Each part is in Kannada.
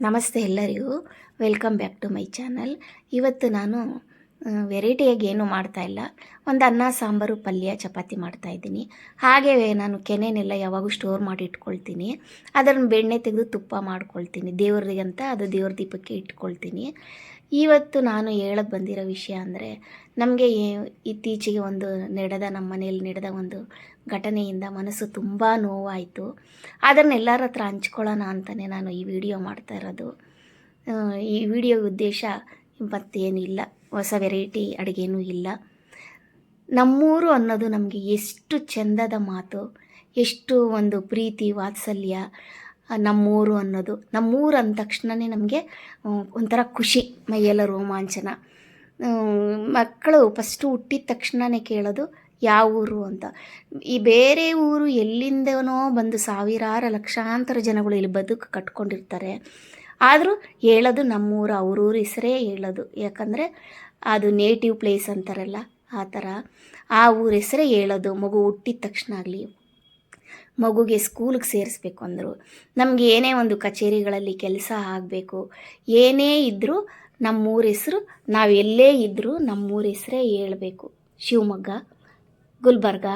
ನಮಸ್ತೆ ಎಲ್ಲರಿಗೂ. Welcome back to my channel ಇವತ್ತು ನಾನು ವೆರೈಟಿಯಾಗಿ ಏನೂ ಮಾಡ್ತಾ ಇಲ್ಲ. ಒಂದು ಅನ್ನ, ಸಾಂಬಾರು, ಪಲ್ಯ, ಚಪಾತಿ ಮಾಡ್ತಾ ಇದ್ದೀನಿ. ಹಾಗೆ ನಾನು ಕೆನೆನೆಲ್ಲ ಯಾವಾಗೂ ಸ್ಟೋರ್ ಮಾಡಿ ಇಟ್ಕೊಳ್ತೀನಿ. ಅದನ್ನು ಬೆಣ್ಣೆ ತೆಗೆದು ತುಪ್ಪ ಮಾಡ್ಕೊಳ್ತೀನಿ. ದೇವ್ರಿಗೆ ಅಂತ ಅದು ದೇವ್ರ ದೀಪಕ್ಕೆ ಇಟ್ಕೊಳ್ತೀನಿ. ಇವತ್ತು ನಾನು ಹೇಳಕ್ಕೆ ಬಂದಿರೋ ವಿಷಯ ಅಂದರೆ, ನಮಗೆ ಇತ್ತೀಚೆಗೆ ಒಂದು ನಡೆದ ನಮ್ಮ ಮನೆಯಲ್ಲಿ ನಡೆದ ಒಂದು ಘಟನೆಯಿಂದ ಮನಸ್ಸು ತುಂಬ ನೋವಾಯಿತು. ಅದನ್ನು ಎಲ್ಲರ ಹತ್ರ ಹಂಚ್ಕೊಳ್ಳೋಣ ಅಂತಲೇ ನಾನು ಈ ವಿಡಿಯೋ ಮಾಡ್ತಾ ಇರೋದು. ಈ ವಿಡಿಯೋ ಉದ್ದೇಶ ಮತ್ತೇನಿಲ್ಲ. ಹೊಸ ವೆರೈಟಿ ಅಡುಗೆನೂ ಇಲ್ಲ. ನಮ್ಮೂರು ಅನ್ನೋದು ನಮಗೆ ಎಷ್ಟು ಚೆಂದದ ಮಾತು, ಎಷ್ಟು ಒಂದು ಪ್ರೀತಿ, ವಾತ್ಸಲ್ಯ ನಮ್ಮೂರು ಅನ್ನೋದು. ನಮ್ಮೂರು ಅಂದ ತಕ್ಷಣವೇ ನಮಗೆ ಒಂಥರ ಖುಷಿ, ಮೈಯೆಲ್ಲ ರೋಮಾಂಚನ. ಮಕ್ಕಳು ಫಸ್ಟು ಹುಟ್ಟಿದ ತಕ್ಷಣವೇ ಕೇಳೋದು, ಯಾವ ಊರು ಅಂತ. ಈ ಬೇರೆ ಊರು ಎಲ್ಲಿಂದನೋ ಬಂದು ಸಾವಿರಾರು ಲಕ್ಷಾಂತರ ಜನಗಳು ಇಲ್ಲಿ ಬದುಕು ಕಟ್ಕೊಂಡಿರ್ತಾರೆ. ಆದರೂ ಹೇಳೋದು ನಮ್ಮೂರು ಅವ್ರೂರು ಹೆಸರೇ ಹೇಳೋದು. ಯಾಕಂದರೆ ಅದು ನೇಟಿವ್ ಪ್ಲೇಸ್ ಅಂತಾರಲ್ಲ, ಆ ಥರ. ಆ ಊರ ಹೆಸರೇ ಹೇಳೋದು, ಮಗು ಹುಟ್ಟಿದ ತಕ್ಷಣ ಆಗಲಿ. ಮಗುಗೆ ಸ್ಕೂಲಿಗೆ ಸೇರಿಸ್ಬೇಕು ಅಂದರು. ನಮಗೆ ಏನೇ ಒಂದು ಕಚೇರಿಗಳಲ್ಲಿ ಕೆಲಸ ಆಗಬೇಕು, ಏನೇ ಇದ್ದರೂ ನಮ್ಮೂರ ಹೆಸರು, ನಾವು ಎಲ್ಲೇ ಇದ್ದರೂ ನಮ್ಮೂರ ಹೆಸರೇ ಹೇಳಬೇಕು. ಶಿವಮೊಗ್ಗ, ಗುಲ್ಬರ್ಗ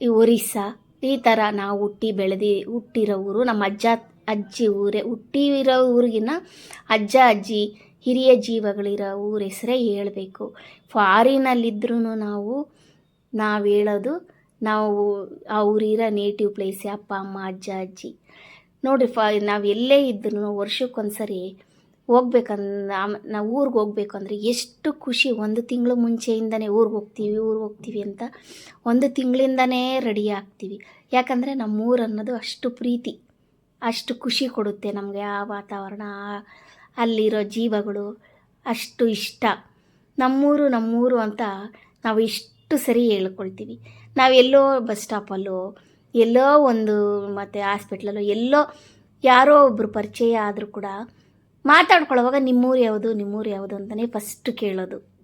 ಒರಿಸ್ಸಾ, ಈ ಥರ ನಾವು ಹುಟ್ಟಿ ಬೆಳೆದಿ, ಹುಟ್ಟಿರೋ ಊರು ನಮ್ಮ ಅಜ್ಜ, ಅಜ್ಜಿ ಊರೇ, ಹುಟ್ಟಿರೋ ಊರಿಗಿನ್ನ ಅಜ್ಜ, ಅಜ್ಜಿ, ಹಿರಿಯ ಜೀವಗಳಿರೋ ಊರ ಹೆಸರೇ ಹೇಳಬೇಕು. ಫಾರಿನಲ್ಲಿದ್ರೂ ನಾವು ನಾವು ಹೇಳೋದು ನಾವು ಆ ಊರಿರೋ ನೇಟಿವ್ ಪ್ಲೇಸ್ ಅಪ್ಪ, ಅಮ್ಮ, ಅಜ್ಜ, ಅಜ್ಜಿ. ನೋಡಿ, ಫ, ನಾವು ಎಲ್ಲೇ ಇದ್ರೂ ವರ್ಷಕ್ಕೊಂದ್ಸರಿ ಹೋಗ್ಬೇಕಂದ ನಾವು ಊರಿಗೆ ಹೋಗ್ಬೇಕು ಅಂದರೆ ಎಷ್ಟು ಖುಷಿ. ಒಂದು ತಿಂಗಳು ಮುಂಚೆಯಿಂದನೇ ಊರಿಗೆ ಹೋಗ್ತೀವಿ ಊರಿಗೆ ಹೋಗ್ತೀವಿ ಅಂತ ಒಂದು ತಿಂಗಳಿಂದನೇ ರೆಡಿ ಆಗ್ತೀವಿ. ಯಾಕಂದರೆ ನಮ್ಮೂರು ಅನ್ನೋದು ಅಷ್ಟು ಪ್ರೀತಿ, ಅಷ್ಟು ಖುಷಿ ಕೊಡುತ್ತೆ ನಮಗೆ ಆ ವಾತಾವರಣ ಅಲ್ಲಿರೋ ಜೀವಗಳು, ಅಷ್ಟು ಇಷ್ಟ. ನಮ್ಮೂರು ನಮ್ಮೂರು ಅಂತ ನಾವು ಇಷ್ಟು ಸರಿ ಹೇಳ್ಕೊಳ್ತೀವಿ. ನಾವು ಎಲ್ಲೋ ಬಸ್ ಸ್ಟಾಪಲ್ಲೋ ಎಲ್ಲೋ ಒಂದು ಮತ್ತು ಹಾಸ್ಪಿಟ್ಲಲ್ಲೋ ಎಲ್ಲೋ ಯಾರೋ ಒಬ್ಬರು ಪರಿಚಯ ಆದರೂ ಕೂಡ ಮಾತಾಡ್ಕೊಳ್ಳೋವಾಗ ನಿಮ್ಮೂರು ಯಾವುದು ನಿಮ್ಮೂರು ಯಾವುದು ಅಂತಲೇ ಫಸ್ಟ್ ಕೇಳೋದು.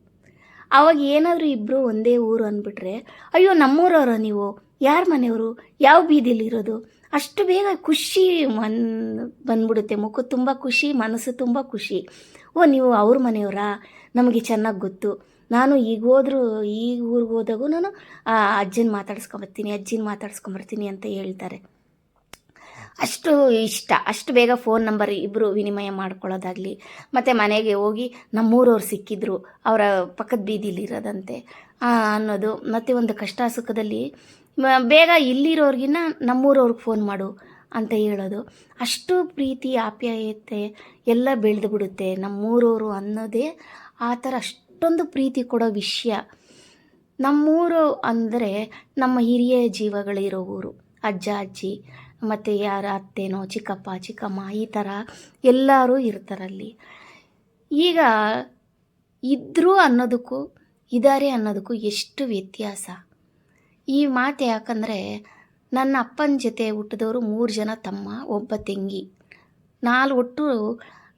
ಆವಾಗ ಏನಾದರೂ ಇಬ್ಬರು ಒಂದೇ ಊರು ಅಂದ್ಬಿಟ್ರೆ, ಅಯ್ಯೋ, ನಮ್ಮೂರವರ ನೀವು? ಯಾರ ಮನೆಯವರು? ಯಾವ ಬೀದಿಲಿರೋದು ಅಷ್ಟು ಬೇಗ ಖುಷಿ ಮನ್ ಬಂದ್ಬಿಡುತ್ತೆ, ಮುಖ ತುಂಬ ಖುಷಿ, ಮನಸ್ಸು ತುಂಬ ಖುಷಿ. ಓ, ನೀವು ಅವ್ರ ಮನೆಯವರಾ? ನಮಗೆ ಚೆನ್ನಾಗಿ ಗೊತ್ತು. ನಾನು ಈಗ ಹೋದ್ರೂ, ಈಗ ಊರಿಗೆ ಹೋದಾಗೂ ನಾನು, ಆ, ಅಜ್ಜನ ಮಾತಾಡ್ಸ್ಕೊಂಬರ್ತೀನಿ ಅಜ್ಜಿನ ಮಾತಾಡ್ಸ್ಕೊಂಬರ್ತೀನಿ ಅಂತ ಹೇಳ್ತಾರೆ. ಅಷ್ಟು ಇಷ್ಟ. ಅಷ್ಟು ಬೇಗ ಫೋನ್ ನಂಬರ್ ಇಬ್ಬರು ವಿನಿಮಯ ಮಾಡ್ಕೊಳ್ಳೋದಾಗಲಿ, ಮತ್ತು ಮನೆಗೆ ಹೋಗಿ ನಮ್ಮೂರವ್ರು ಸಿಕ್ಕಿದ್ರು, ಅವರ ಪಕ್ಕದ ಬೀದಿಲಿರೋದಂತೆ ಅನ್ನೋದು. ಮತ್ತು ಒಂದು ಕಷ್ಟ ಸುಖದಲ್ಲಿ ಬೇಗ ಇಲ್ಲಿರೋರ್ಗಿನ್ನ ನಮ್ಮೂರವ್ರಿಗೆ ಫೋನ್ ಮಾಡು ಅಂತ ಹೇಳೋದು. ಅಷ್ಟು ಪ್ರೀತಿ, ಆಪ್ಯಾಯತೆ ಎಲ್ಲ ಬೆಳೆದು ಬಿಡುತ್ತೆ ನಮ್ಮೂರವರು ಅನ್ನೋದೇ ಆ ಥರ ಅಷ್ಟೊಂದು ಪ್ರೀತಿ ಕೊಡೋ ವಿಷಯ ನಮ್ಮೂರು ಅಂದರೆ ನಮ್ಮ ಹಿರಿಯ ಜೀವಗಳಿರೋ ಊರು. ಅಜ್ಜ, ಅಜ್ಜಿ, ಮತ್ತು ಯಾರ ಅತ್ತೆನೋ, ಚಿಕ್ಕಪ್ಪ, ಚಿಕ್ಕಮ್ಮ ಈ ಥರ ಎಲ್ಲರೂ ಇರ್ತಾರಲ್ಲಿ ಈಗ ಇದ್ದರು ಅನ್ನೋದಕ್ಕೂ ಇದ್ದಾರೆ ಅನ್ನೋದಕ್ಕೂ ಎಷ್ಟು ವ್ಯತ್ಯಾಸ? ಈ ಮಾತು ಯಾಕಂದರೆ ನನ್ನ ಅಪ್ಪನ ಜೊತೆ ಹುಟ್ಟಿದವರು ಮೂರು ಜನ ತಮ್ಮ, ಒಬ್ಬ ತಂಗಿ. ನಾಲ್ಕು ಒಟ್ಟು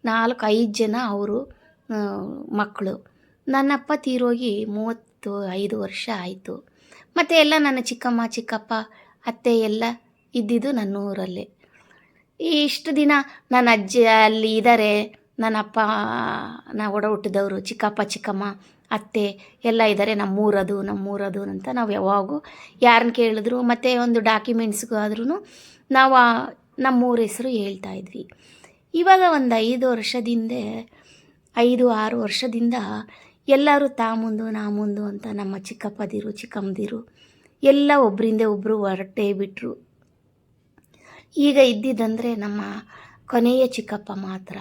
ನಾಲ್ಕು ಐದು ಜನ ಅವರು ಮಕ್ಕಳು. ನನ್ನಪ್ಪ ತೀರೋಗಿ ಮೂವತ್ತು ಐದು ವರ್ಷ ಆಯಿತು. ಮತ್ತು ಎಲ್ಲ ನನ್ನ ಚಿಕ್ಕಮ್ಮ, ಚಿಕ್ಕಪ್ಪ, ಅತ್ತೆ ಎಲ್ಲ ಇದ್ದಿದ್ದು ನನ್ನ ಊರಲ್ಲೇ ಇಷ್ಟು ದಿನ ನನ್ನ ಅಜ್ಜಿ ಅಲ್ಲಿ ಇದ್ದಾರೆ ನನ್ನ ಅಪ್ಪ, ನಾ ಒಡ ಹುಟ್ಟಿದವರು ಚಿಕ್ಕಪ್ಪ, ಚಿಕ್ಕಮ್ಮ, ಅತ್ತೆ ಎಲ್ಲ ಇದ್ದಾರೆ ನಮ್ಮೂರದು ನಮ್ಮೂರದು ಅಂತ ನಾವು ಯಾವಾಗೂ ಯಾರನ್ನ ಕೇಳಿದ್ರು. ಮತ್ತು ಒಂದು ಡಾಕ್ಯುಮೆಂಟ್ಸ್ಗೂ ಆದ್ರೂ ನಾವು ನಮ್ಮೂರ ಹೆಸರು ಹೇಳ್ತಾ ಇದ್ವಿ. ಇವಾಗ ಒಂದು ಐದು ವರ್ಷದಿಂದ ಐದು, ಆರು ವರ್ಷದಿಂದ ಎಲ್ಲರೂ ತಾ ಮುಂದು, ನಾ ಮುಂದು ಅಂತ ನಮ್ಮ ಚಿಕ್ಕಪ್ಪದಿರು, ಚಿಕ್ಕಮ್ಮದಿರು ಎಲ್ಲ ಒಬ್ಬರಿಂದ ಒಬ್ಬರು ಹೊರಟೇ ಬಿಟ್ಟರು ಈಗ ಇದ್ದಿದ್ದಂದರೆ ನಮ್ಮ ಕೊನೆಯ ಚಿಕ್ಕಪ್ಪ ಮಾತ್ರ.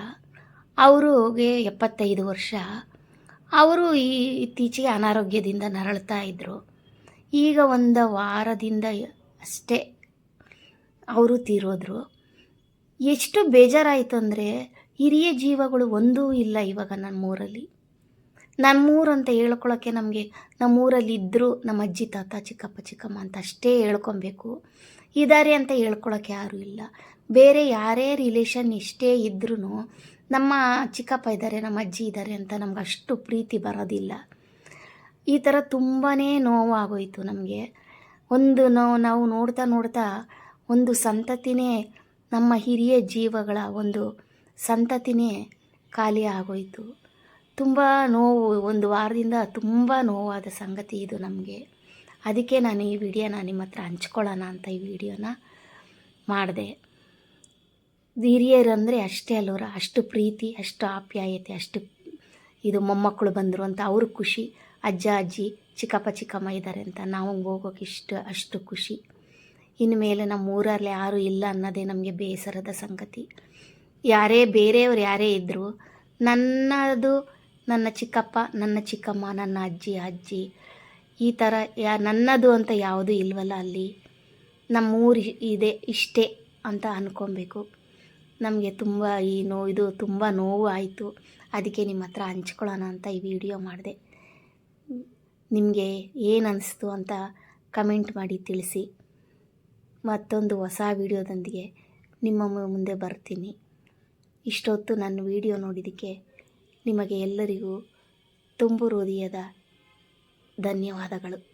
ಅವರಿಗೆ ಎಪ್ಪತ್ತೈದು ವರ್ಷ. ಅವರು ಈ ಇತ್ತೀಚೆಗೆ ಅನಾರೋಗ್ಯದಿಂದ ನರಳ್ತಾ ಇದ್ದರು ಈಗ ಒಂದು ವಾರದಿಂದ ಅಷ್ಟೇ ಅವರು ತೀರೋದ್ರು. ಎಷ್ಟು ಬೇಜಾರಾಯಿತು ಅಂದರೆ ಹಿರಿಯ ಜೀವಗಳು ಒಂದೂ ಇಲ್ಲ ಇವಾಗ ನಮ್ಮೂರಲ್ಲಿ. ನಮ್ಮೂರು ಅಂತ ಹೇಳ್ಕೊಳ್ಳೋಕ್ಕೆ ನಮಗೆ ನಮ್ಮೂರಲ್ಲಿ ಇದ್ದರೂ ನಮ್ಮ ಅಜ್ಜಿ ತಾತ, ಚಿಕ್ಕಪ್ಪ, ಚಿಕ್ಕಮ್ಮ ಅಂತ ಅಷ್ಟೇ ಹೇಳ್ಕೊಬೇಕು. ಇದ್ದಾರೆ ಅಂತ ಹೇಳ್ಕೊಳಕ್ಕೆ ಯಾರೂ ಇಲ್ಲ. ಬೇರೆ ಯಾರೇ ರಿಲೇಷನ್ ಇಷ್ಟೇ ಇದ್ರೂ ನಮ್ಮ ಚಿಕ್ಕಪ್ಪ ಇದ್ದಾರೆ ನಮ್ಮ ಅಜ್ಜಿ ಇದ್ದಾರೆ ಅಂತ ನಮ್ಗೆ ಅಷ್ಟು ಪ್ರೀತಿ ಬರೋದಿಲ್ಲ. ಈ ಥರ ತುಂಬಾ ನೋವಾಗೋಯಿತು ನಮಗೆ. ಒಂದು ನಾವು ನಾವು ನೋಡ್ತಾ ನೋಡ್ತಾ ಒಂದು ಸಂತತಿನೇ ನಮ್ಮ ಹಿರಿಯ ಜೀವಗಳ ಒಂದು ಸಂತತಿನೇ ಖಾಲಿ ಆಗೋಯಿತು. ತುಂಬ ನೋವು, ಒಂದು ವಾರದಿಂದ ತುಂಬ ನೋವಾದ ಸಂಗತಿ ಇದು ನಮಗೆ. ಅದಕ್ಕೆ ನಾನು ಈ ವಿಡಿಯೋನ ನಿಮ್ಮ ಹತ್ರ ಹಂಚ್ಕೊಳ್ಳೋಣ ಅಂತ ಈ ವಿಡಿಯೋನ ಮಾಡಿದೆ. ಹಿರಿಯರಂದರೆ ಅಷ್ಟೇ ಅಲ್ಲವರ ಅಷ್ಟು ಪ್ರೀತಿ, ಅಷ್ಟು ಆಪ್ಯಾಯತೆ, ಅಷ್ಟು ಇದು ಮೊಮ್ಮಕ್ಕಳು ಬಂದರು ಅಂತ ಅವ್ರ ಖುಷಿ. ಅಜ್ಜ, ಅಜ್ಜಿ, ಚಿಕ್ಕಪ್ಪ, ಚಿಕ್ಕಮ್ಮ ಇದ್ದಾರೆ ಅಂತ ನಾವು ಹೋಗೋಕೆ ಇಷ್ಟು, ಅಷ್ಟು ಖುಷಿ. ಇನ್ನು ಮೇಲೆ ನಮ್ಮ ಊರಲ್ಲಿ ಯಾರೂ ಇಲ್ಲ ಅನ್ನೋದೇ ನಮಗೆ ಬೇಸರದ ಸಂಗತಿ. ಯಾರೇ ಬೇರೆಯವ್ರು ಯಾರೇ ಇದ್ದರು ನನ್ನದು, ನನ್ನ ಚಿಕ್ಕಪ್ಪ, ನನ್ನ ಚಿಕ್ಕಮ್ಮ, ನನ್ನ ಅಜ್ಜಿ ಅಜ್ಜಿ, ಈ ಥರ ಯಾ, ನನ್ನದು ಅಂತ ಯಾವುದೂ ಇಲ್ವಲ್ಲ ಅಲ್ಲಿ. ನಮ್ಮೂರು ಇದೆ ಇಷ್ಟೇ ಅಂತ ಅಂದ್ಕೊಬೇಕು ನಮಗೆ ತುಂಬ ಈ ನೋ, ಇದು ತುಂಬ ನೋವು ಆಯಿತು ಅದಕ್ಕೆ ನಿಮ್ಮ ಹತ್ರ ಹಂಚ್ಕೊಳ್ಳೋಣ ಅಂತ ಈ ವಿಡಿಯೋ ಮಾಡಿದೆ. ನಿಮಗೆ ಏನು ಅನಿಸ್ತು ಅಂತ ಕಮೆಂಟ್ ಮಾಡಿ ತಿಳಿಸಿ. ಮತ್ತೊಂದು ಹೊಸ ವಿಡಿಯೋದೊಂದಿಗೆ ನಿಮ್ಮ ಮುಂದೆ ಬರ್ತೀನಿ. ಇಷ್ಟೊತ್ತು ನನ್ನ ವಿಡಿಯೋ ನೋಡಿದ್ದಕ್ಕೆ ನಿಮಗೆ ಎಲ್ಲರಿಗೂ ತುಂಬು ಹೃದಯದ ಧನ್ಯವಾದಗಳು.